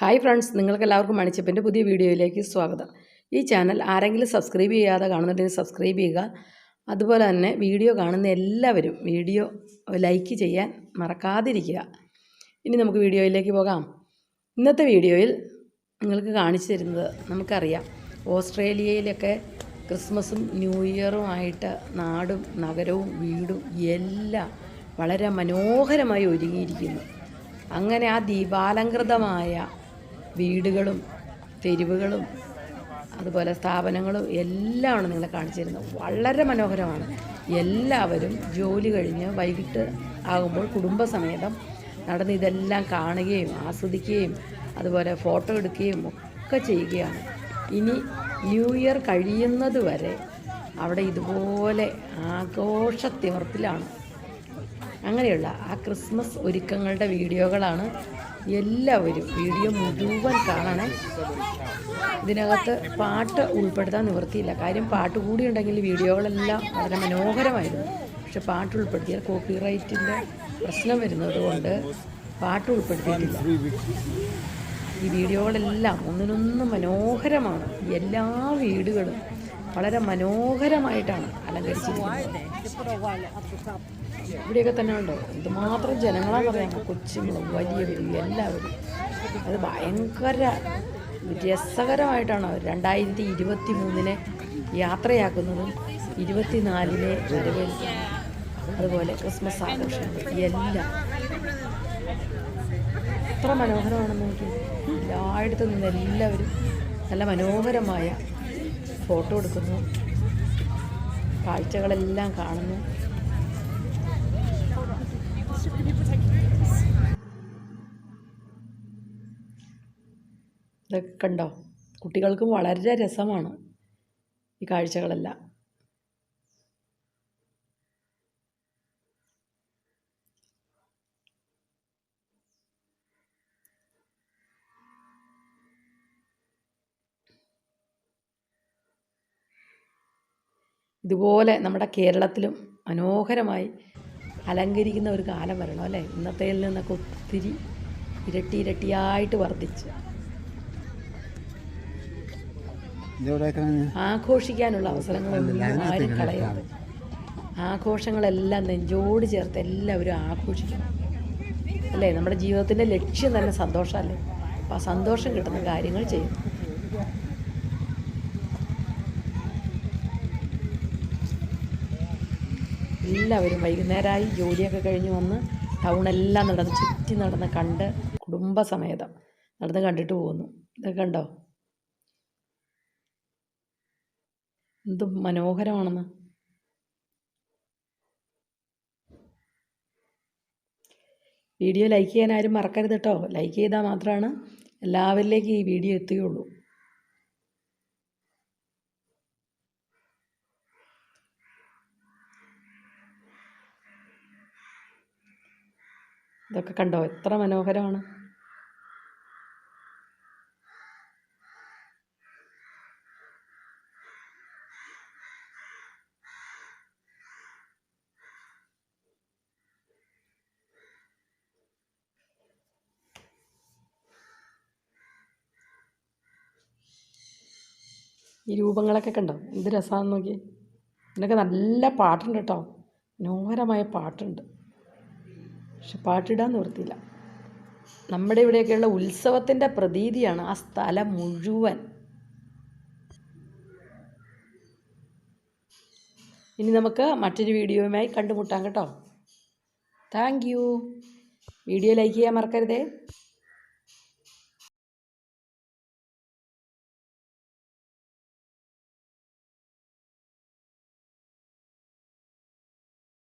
Hi friends നിങ്ങൾക്ക് എല്ലാവർക്കും മണിച്ചപ്പിന്റെ പുതിയ വീഡിയോയിലേക്ക് സ്വാഗതം. ഈ ചാനൽ ആരെങ്കിലും സബ്സ്ക്രൈബ് ചെയ്യാതെ കാണുന്നുണ്ടെങ്കിൽ സബ്സ്ക്രൈബ് ചെയ്യുക. അതുപോലെ തന്നെ വീഡിയോ കാണുന്ന എല്ലാവരും വീഡിയോ ലൈക്ക് ചെയ്യാൻ മറക്കാതിരിക്കുക. ഇനി നമുക്ക് വീഡിയോയിലേക്ക് പോകാം. ഇന്നത്തെ വീഡിയോയിൽ നിങ്ങൾക്ക് കാണിച്ചു തരുന്നത് നമുക്കറിയാം. ഓസ്ട്രേലിയയിലൊക്കെ ക്രിസ്മസും ന്യൂ ഇയറുമായിട്ട് നാടും നഗരവും വീടും എല്ലാം വളരെ മനോഹരമായി ഒരുങ്ങിയിരിക്കുന്നു. അങ്ങനെ ആ ദീപാലങ്കൃതമായ വീടുകളും തെരുവുകളും അതുപോലെ സ്ഥാപനങ്ങളും എല്ലാമാണ് നിങ്ങളെ കാണിച്ചു തരുന്നത് വളരെ മനോഹരമാണ്. എല്ലാവരും ജോലി കഴിഞ്ഞ് വൈകിട്ട് ആകുമ്പോൾ കുടുംബസമേതം നടന്ന് ഇതെല്ലാം കാണുകയും ആസ്വദിക്കുകയും അതുപോലെ ഫോട്ടോ എടുക്കുകയും ഒക്കെ ചെയ്യുകയാണ്. ഇനി ന്യൂ ഇയർ കഴിയുന്നത് വരെ അവിടെ ഇതുപോലെ ആഘോഷത്തിമിർപ്പിലാണ് അങ്ങനെയുള്ള ആ ക്രിസ്മസ് ഒരുക്കങ്ങളുടെ വീഡിയോകളാണ് എല്ലാവരും വീഡിയോ മുഴുവൻ കാണണേ. ഇതിനകത്ത് പാട്ട് ഉൾപ്പെടുത്താൻ നിവൃത്തിയില്ല. കാര്യം പാട്ട് കൂടി ഉണ്ടെങ്കിൽ വീഡിയോകളെല്ലാം വളരെ മനോഹരമായിരുന്നു. പക്ഷെ പാട്ട് ഉൾപ്പെടുത്തിയാൽ കോപ്പിറൈറ്റിന്റെ പ്രശ്നം വരുന്നത് കൊണ്ട് പാട്ട് ഉൾപ്പെടുത്തിയിട്ടില്ല. ഈ വീഡിയോകളെല്ലാം ഒന്നിനൊന്നും മനോഹരമാണ്. എല്ലാ വീടുകളും വളരെ മനോഹരമായിട്ടാണ് അലങ്കരിച്ചിരിക്കുന്നത്. ഇവിടെയൊക്കെ തന്നെ ഉണ്ടോ? എന്തുമാത്രം ജനങ്ങളാണെന്ന് പറയാമോ കൊച്ചുങ്ങളും വലിയവരും എല്ലാവരും. അത് ഭയങ്കര രസകരമായിട്ടാണ്. രണ്ടായിരത്തി ഇരുപത്തി മൂന്നിനെ യാത്രയാക്കുന്നതും. ഇരുപത്തിനാലിനെ വരവേൽക്കുന്നത് അതുപോലെ ക്രിസ്മസ് ആഘോഷങ്ങൾ. എല്ലാം എത്ര മനോഹരമാണെന്ന് നോക്കി എല്ലായിടത്തു നിന്ന് എല്ലാവരും നല്ല മനോഹരമായ ഫോട്ടോ എടുക്കുന്നു. കാഴ്ചകളെല്ലാം കാണുന്നു. ഇതൊക്കെ കണ്ടോ? കുട്ടികൾക്കും വളരെ രസമാണ് ഈ കാഴ്ചകളെല്ലാം. ഇതുപോലെ നമ്മുടെ കേരളത്തിലും മനോഹരമായി അലങ്കരിക്കുന്ന ഒരു കാലം വരണം അല്ലേ? ഇന്നത്തേൽ നിന്നൊക്കെ ഒത്തിരി ഇരട്ടി ഇരട്ടിയായിട്ട് വർദ്ധിച്ച്. ആഘോഷിക്കാനുള്ള അവസരങ്ങളൊന്നും ആരും കളയാതെ. ആഘോഷങ്ങളെല്ലാം നെഞ്ചോട് ചേർത്ത് എല്ലാവരും ആഘോഷിക്കണം. അല്ലേ? നമ്മുടെ ജീവിതത്തിന്റെ ലക്ഷ്യം തന്നെ സന്തോഷമല്ലേ? അപ്പോൾ ആ സന്തോഷം കിട്ടുന്ന കാര്യങ്ങൾ ചെയ്യും എല്ലാവരും വൈകുന്നേരമായി ജോലിയൊക്കെ കഴിഞ്ഞ് വന്ന് ടൗണെല്ലാം നടന്ന് ചുറ്റി നടന്ന് കണ്ട് കുടുംബസമേതം നടന്ന് കണ്ടിട്ട് പോകുന്നു. ഇതൊക്കെ കണ്ടോ? എന്ത് മനോഹരമാണെന്ന്. വീഡിയോ ലൈക്ക് ചെയ്യാൻ ആരും മറക്കരുത് കേട്ടോ ലൈക്ക് ചെയ്താൽ മാത്രമാണ് എല്ലാവരിലേക്കും ഈ വീഡിയോ എത്തുകയുള്ളൂ. ഇതൊക്കെ കണ്ടോ? എത്ര മനോഹരമാണ്. ഈ രൂപങ്ങളൊക്കെ കണ്ടോ? എന്ത് രസമാണെന്ന് നോക്കി ഇതിനൊക്കെ നല്ല പാട്ടുണ്ട് കേട്ടോ. മനോഹരമായ പാട്ടുണ്ട്. പക്ഷെ പാട്ടിടാൻ നിർത്തിയില്ല നമ്മുടെ ഇവിടെയൊക്കെയുള്ള ഉത്സവത്തിന്റെ പ്രതീതിയാണ് ആ സ്ഥലം മുഴുവൻ. ഇനി നമുക്ക് മറ്റൊരു വീഡിയോയുമായി കണ്ടുമുട്ടാം കേട്ടോ. Thank you. വീഡിയോ ലൈക്ക് ചെയ്യാൻ മറക്കരുതേ.